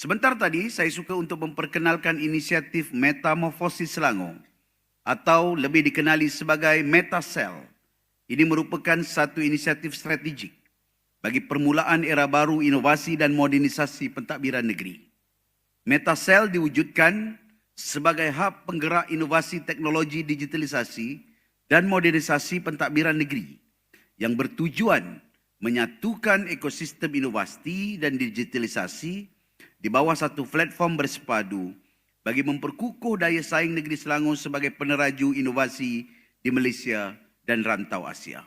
Sebentar tadi saya suka untuk memperkenalkan inisiatif Metamorfosis Selangor atau lebih dikenali sebagai Metasel. Ini merupakan satu inisiatif strategik bagi permulaan era baru inovasi dan modernisasi pentadbiran negeri. Metasel diwujudkan sebagai hub penggerak inovasi teknologi digitalisasi dan modernisasi pentadbiran negeri yang bertujuan menyatukan ekosistem inovasi dan digitalisasi di bawah satu platform bersepadu bagi memperkukuh daya saing negeri Selangor sebagai peneraju inovasi di Malaysia dan rantau Asia.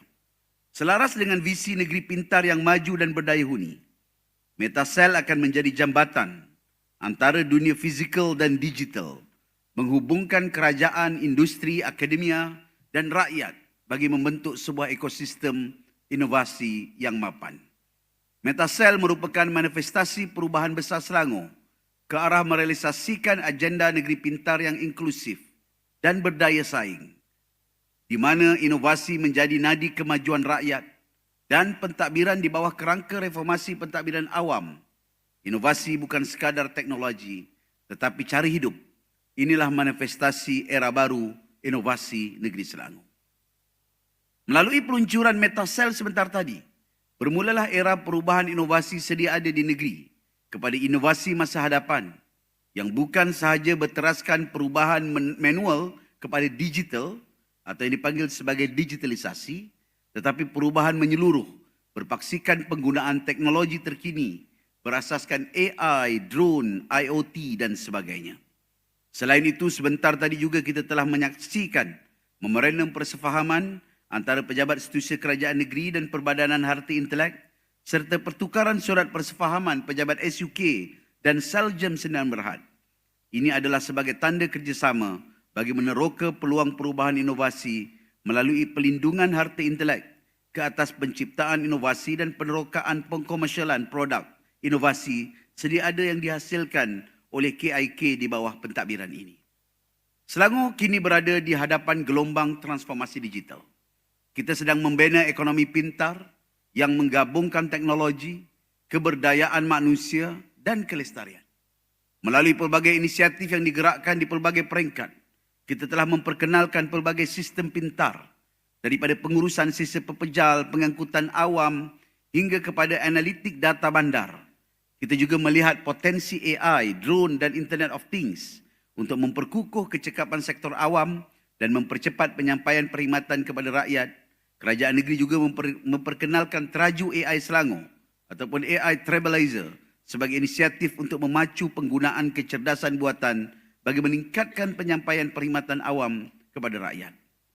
Selaras dengan visi negeri pintar yang maju dan berdaya huni, Metasel akan menjadi jambatan antara dunia fizikal dan digital, menghubungkan kerajaan, industri, akademia dan rakyat bagi membentuk sebuah ekosistem inovasi yang mapan. Metasel merupakan manifestasi perubahan besar Selangor ke arah merealisasikan agenda negeri pintar yang inklusif dan berdaya saing di mana inovasi menjadi nadi kemajuan rakyat dan pentadbiran di bawah kerangka reformasi pentadbiran awam. Inovasi bukan sekadar teknologi tetapi cara hidup. Inilah manifestasi era baru inovasi negeri Selangor. Melalui peluncuran Metasel sebentar tadi, Bermulalah era perubahan inovasi sedia ada di negeri kepada inovasi masa hadapan yang bukan sahaja berteraskan perubahan manual kepada digital atau yang dipanggil sebagai digitalisasi tetapi perubahan menyeluruh berpaksikan penggunaan teknologi terkini berasaskan AI, drone, IoT dan sebagainya. Selain itu sebentar tadi juga kita telah menyaksikan memorandum persefahaman antara pejabat institusi kerajaan negeri dan Perbadanan Harta Intelek serta pertukaran surat persefahaman pejabat SUK dan Seljem Sendirian Berhad. Ini adalah sebagai tanda kerjasama bagi meneroka peluang perubahan inovasi melalui pelindungan harta intelek ke atas penciptaan inovasi dan penerokaan pengkomersialan produk inovasi sedia ada yang dihasilkan oleh KIK di bawah pentadbiran ini. Selangor kini berada di hadapan gelombang transformasi digital. Kita sedang membina ekonomi pintar yang menggabungkan teknologi, keberdayaan manusia dan kelestarian. Melalui pelbagai inisiatif yang digerakkan di pelbagai peringkat, kita telah memperkenalkan pelbagai sistem pintar daripada pengurusan sistem pepejal, pengangkutan awam hingga kepada analitik data bandar. Kita juga melihat potensi AI, drone dan Internet of Things untuk memperkukuh kecekapan sektor awam dan mempercepat penyampaian perkhidmatan kepada rakyat Kerajaan negeri juga memper, memperkenalkan Teraju AI Selangor ataupun AI Trailblazer sebagai inisiatif untuk memacu penggunaan kecerdasan buatan bagi meningkatkan penyampaian perkhidmatan awam kepada rakyat.